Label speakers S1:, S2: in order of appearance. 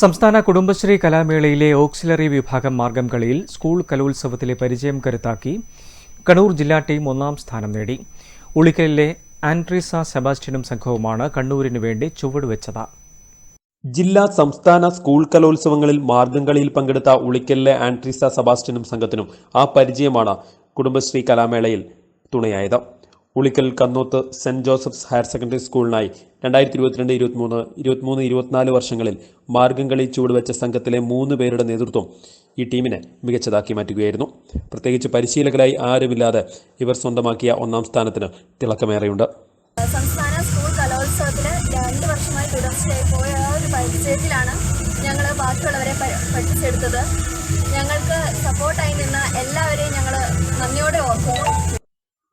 S1: സംസ്ഥാന കുടുംബശ്രീ കലാമേളയിലെ ഓക്സിലറി വിഭാഗം മാർഗം കളിയിൽ സ്കൂൾ കലോത്സവത്തിലെ പരിചയം കരുത്താക്കി കണ്ണൂർ ജില്ലാ ടീം ഒന്നാം സ്ഥാനം നേടി. ഉളിക്കലിലെ ആൻഡ്രീസ സെബാസ്റ്റ്യനും സംഘവുമാണ് കണ്ണൂരിനു വേണ്ടി ചുവടുവെച്ചത്.
S2: ജില്ലാ സംസ്ഥാന സ്കൂൾ കലോത്സവങ്ങളിൽ മാർഗം കളിയിൽ പങ്കെടുത്ത ഉളിക്കലിലെ ആൻട്രീസ സെബാസ്റ്റ്യനും സംഘത്തിനും ആ പരിചയമാണ് കുടുംബശ്രീ കലാമേളയിൽ തുണയായത്. Ulikkal Kannoth Saint Joseph's higher secondary സ്കൂളിനായി രണ്ടായിരത്തി ഇരുപത്തിരണ്ട് ഇരുപത്തിമൂന്ന് ഇരുപത്തിമൂന്ന് ഇരുപത്തിനാല് വർഷങ്ങളിൽ മാർഗംകളി ചുവടുവെച്ച സംഘത്തിലെ മൂന്ന് പേരുടെ നേതൃത്വം ഈ ടീമിനെ മികച്ചതാക്കി മാറ്റുകയായിരുന്നു. പ്രത്യേകിച്ച് പരിശീലകരായി ആരുമില്ലാതെ ഇവർ സ്വന്തമാക്കിയ ഒന്നാം സ്ഥാനത്തിന് തിളക്കമേറെയുണ്ട്.
S3: സംസ്ഥാന സ്കൂൾ കലോത്സവത്തിന് രണ്ട് വർഷമായി തുടർച്ചയായി പോയ ഒരു പരിചയത്തിലാണ് ഞങ്ങൾ ബാക്കിയുള്ളവരെ പഠിച്ചെടുത്തത് ഞങ്ങൾക്ക് സപ്പോർട്ടായി നിന്ന എല്ലാവരെയും